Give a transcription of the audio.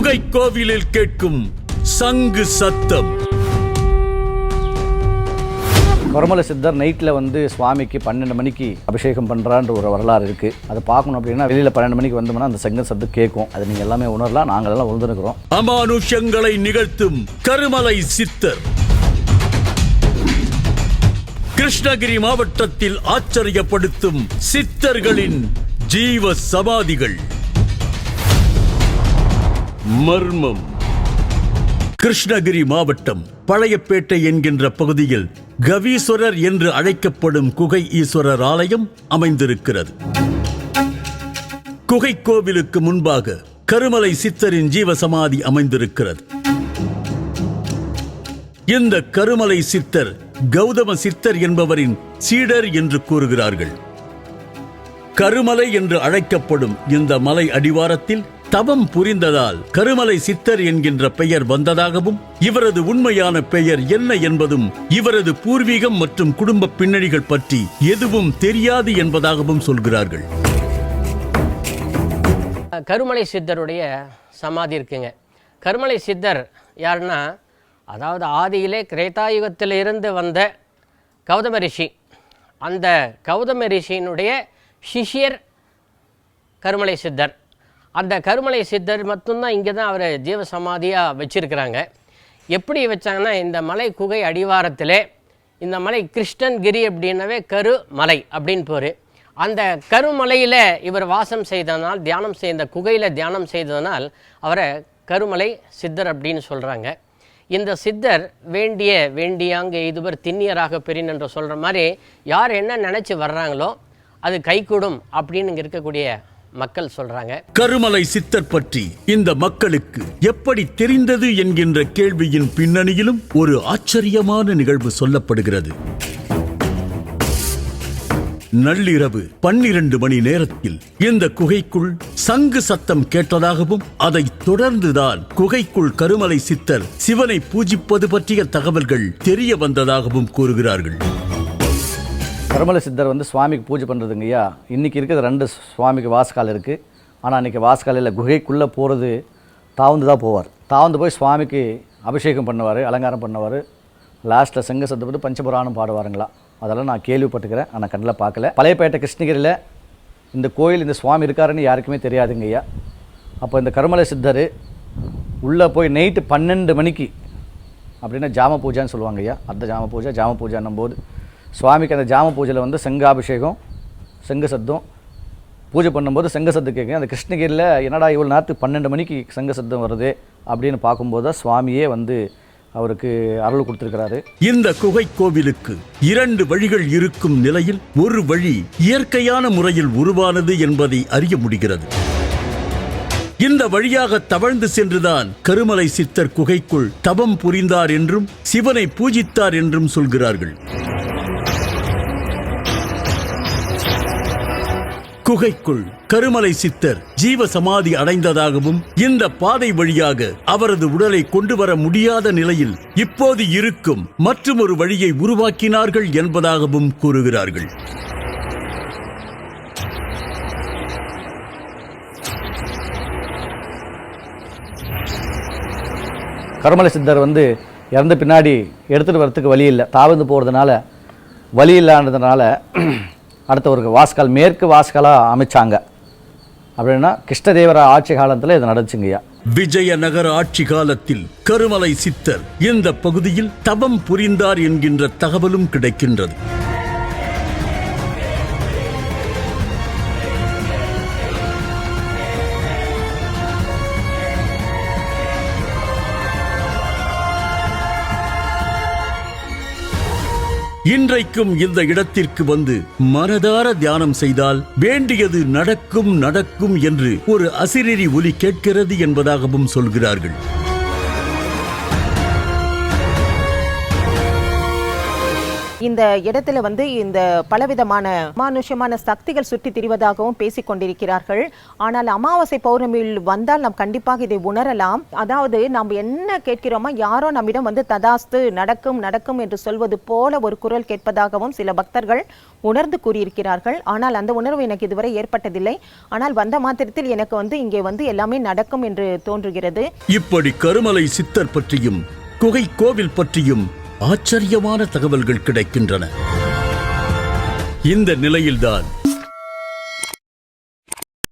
குகை கோவிலில் கேட்கும் சங்கு சத்தம். கொரமலை சித்தர் நைட்டில் வந்து சுவாமிக்கு பன்னெண்டு மணிக்கு அபிஷேகம் பண்ணுறான்ற ஒரு வரலாறு இருக்குது அதை பார்க்கணும் அப்படின்னா வெளியில் பன்னெண்டு மணிக்கு வந்தோம்னா அந்த செங்கல் சத்து கேட்கும். அது நீங்கள் எல்லாமே உணரலாம். நாங்கள் எல்லாம் உணர்ந்துருக்கிறோம். அமானுஷங்களை நிகழ்த்தும் கருமலை சித்தர். கிருஷ்ணகிரி மாவட்டத்தில் ஆச்சரியப்படுத்தும் சித்தர்களின் ஜீவ சமாதிகள். மர்மம். கிருஷ்ணகிரி மாவட்டம் பழையப்பேட்டை என்கின்ற பகுதியில் கவீஸ்வரர் என்று அழைக்கப்படும் குகை ஈஸ்வரர் ஆலயம் அமைந்திருக்கிறது. குகை கோவிலுக்கு முன்பாக கருமலை சித்தரின் ஜீவசமாதி அமைந்திருக்கிறது. இந்த கருமலை சித்தர் கௌதம சித்தர் என்பவரின் சீடர் என்று கூறுகிறார்கள். கருமலை என்று அழைக்கப்படும் இந்த மலை அடிவாரத்தில் தவம் புரிந்ததால் கருமலை சித்தர் என்கின்ற பெயர் வந்ததாகவும் இவரது உண்மையான பெயர் என்ன என்பதும் இவரது பூர்வீகம் மற்றும் குடும்ப பின்னணிகள் பற்றி எதுவும் தெரியாது என்பதாகவும் சொல்கிறார்கள். கருமலை சித்தருடைய சமாதி இருக்குங்க. கருமலை சித்தர் யாருன்னா அதாவது ஆதியிலே கிரேத்தாயுகத்திலிருந்து வந்த கௌதம ரிஷி. அந்த கௌதம ரிஷியினுடைய சிஷ்யர் கருமலை சித்தர். அந்த கருமலை சித்தர் மட்டும்தான் இங்கே தான் அவரை ஜீவ சமாதியாக வச்சுருக்கிறாங்க. எப்படி வச்சாங்கன்னா இந்த மலை குகை அடிவாரத்தில் இந்த மலை கிருஷ்ணன்கிரி அப்படின்னவே கரு மலை அப்படின்னு போர். அந்த கருமலையில் இவர் வாசம் செய்ததனால் தியானம் செய்த குகையில் தியானம் செய்ததனால் அவரை கருமலை சித்தர் அப்படின்னு சொல்கிறாங்க இந்த சித்தர் வேண்டிய வேண்டியாங்க இதுவர் திண்ணியராக பெரியன் என்று சொல்கிற மாதிரி யார் என்ன நினச்சி வர்றாங்களோ அது கைகூடும் அப்படின்னு இங்கே இருக்கக்கூடிய மக்கள் சொல்றாங்க. கருமலை சித்தர் பற்றி இந்த மக்களுக்கு எப்படி தெரிந்தது என்கின்ற கேள்வியின் பின்னணியிலும் ஒரு ஆச்சரியமான நிகழ்வு சொல்லப்படுகிறது. நள்ளிரவு பன்னிரண்டு மணி நேரத்தில் இந்த குகைக்குள் சங்கு சத்தம் கேட்டதாகவும் அதை தொடர்ந்துதான் குகைக்குள் கருமலை சித்தர் சிவனை பூஜிப்பது பற்றிய தகவல்கள் தெரிய வந்ததாகவும் கூறுகிறார்கள். கருமலை சித்தர் வந்து சுவாமிக்கு பூஜை பண்ணுறதுங்க ஐயா. இன்றைக்கி இருக்கிறது ரெண்டு சுவாமிக்கு வாசக்கால் இருக்குது ஆனால் அன்றைக்கி வாசக்காலையில் குகைக்குள்ளே போகிறது தாழ்ந்து தான் போவார். தாழ்ந்து போய் சுவாமிக்கு அபிஷேகம் பண்ணுவார் அலங்காரம் பண்ணுவார். லாஸ்ட்டில் செங்க சத்தப்பட்டு பஞ்சபுராணம் பாடுவாருங்களா? அதெல்லாம் நான் கேள்விப்பட்டுக்கிறேன் ஆனால் கண்ணில் பார்க்கல. பழையப்பேட்டை கிருஷ்ணகிரியில் இந்த கோயில் இந்த சுவாமி இருக்காருன்னு யாருக்குமே தெரியாதுங்க ஐயா. அப்போ இந்த கருமலை சித்தர் உள்ளே போய் நைட்டு பன்னெண்டு மணிக்கு அப்படின்னா ஜாம பூஜான்னு சொல்லுவாங்க ஐயா. அந்த ஜாம பூஜை ஜாம பூஜைன்னும் போது சுவாமிக்கு அந்த ஜாம பூஜையில் வந்து செங்காபிஷேகம் செங்க சத்தம் பூஜை பண்ணும்போது செங்க சத்தம் கேட்குங்க அந்த கிருஷ்ணகிரியில் என்னடா இவ்வளோ நேரத்துக்கு பன்னெண்டு மணிக்கு செங்க சத்தம் வருது அப்படின்னு பார்க்கும்போது தான் சுவாமியே வந்து அவருக்கு அருள் கொடுத்திருக்கிறாரு. இந்த குகை கோவிலுக்கு இரண்டு வழிகள் இருக்கும் நிலையில் ஒரு வழி இயற்கையான முறையில் உருவானது என்பதை அறிய முடிகிறது. இந்த வழியாக தவழ்ந்து சென்றுதான் கருமலை சித்தர் குகைக்குள் தவம் புரிந்தார் என்றும் சிவனை பூஜித்தார் என்றும் சொல்கிறார்கள். குகைக்குள் கருமலை சித்தர் ஜீவ சமாதி அடைந்ததாகவும் இந்த பாதை வழியாக அவரது உடலை கொண்டு வர முடியாத நிலையில் இப்போது இருக்கும் மற்றொரு வழியை உருவாக்கினார்கள் என்பதாகவும் கூறுகிறார்கள். கருமலை சித்தர் வந்து இறந்த பின்னாடி எடுத்துகிட்டு வரத்துக்கு வழி இல்லை. தாழ்ந்து போகிறதுனால வழி இல்லாததுனால அடுத்த ஒரு வாஸ்கால் மேற்கு வாஸ்காலாக அமைச்சாங்க. அப்படின்னா கிருஷ்ணதேவர ஆட்சி காலத்தில் இது நடந்துச்சுங்கய்யா விஜயநகர ஆட்சி காலத்தில் கருமலை சித்தர் இந்த பகுதியில் தவம் புரிந்தார் என்கின்ற தகவலும் கிடைக்கின்றது. இன்றைக்கும் இந்த இடத்திற்கு வந்து மனதார தியானம் செய்தால் வேண்டியது நடக்கும் நடக்கும் என்று ஒரு அசிரரி ஒலி கேட்கிறது என்பதாகவும் சொல்கிறார்கள். இந்த இடத்துல வந்து இந்த பலவிதமான மானுஷமான சக்திகள் சுற்றி திரிவதாகவும் பேசிக் கொண்டிருக்கிறார்கள். ஆனால் அமாவாசை பௌர்ணமியில் வந்தால் நாம் கண்டிப்பாக இதை உணரலாம். அதாவது நாம் என்ன கேட்கிறோமோ யாரோ நம்மிடம் வந்து ததாஸ்து நடக்கும் நடக்கும் என்று சொல்வது போல ஒரு குரல் கேட்பதாகவும் சில பக்தர்கள் உணர்ந்து கூறியிருக்கிறார்கள். ஆனால் அந்த உணர்வு எனக்கு இதுவரை ஏற்பட்டதில்லை. ஆனால் வந்த மாத்திரத்தில் எனக்கு வந்து இங்கே வந்து எல்லாமே நடக்கும் என்று தோன்றுகிறது. இப்படி கருமலை சித்தர் பற்றியும் குகை கோவில் பற்றியும் ஆச்சரியமான தகவல்கள் கிடைக்கின்றன. இந்த நிலையில்தான்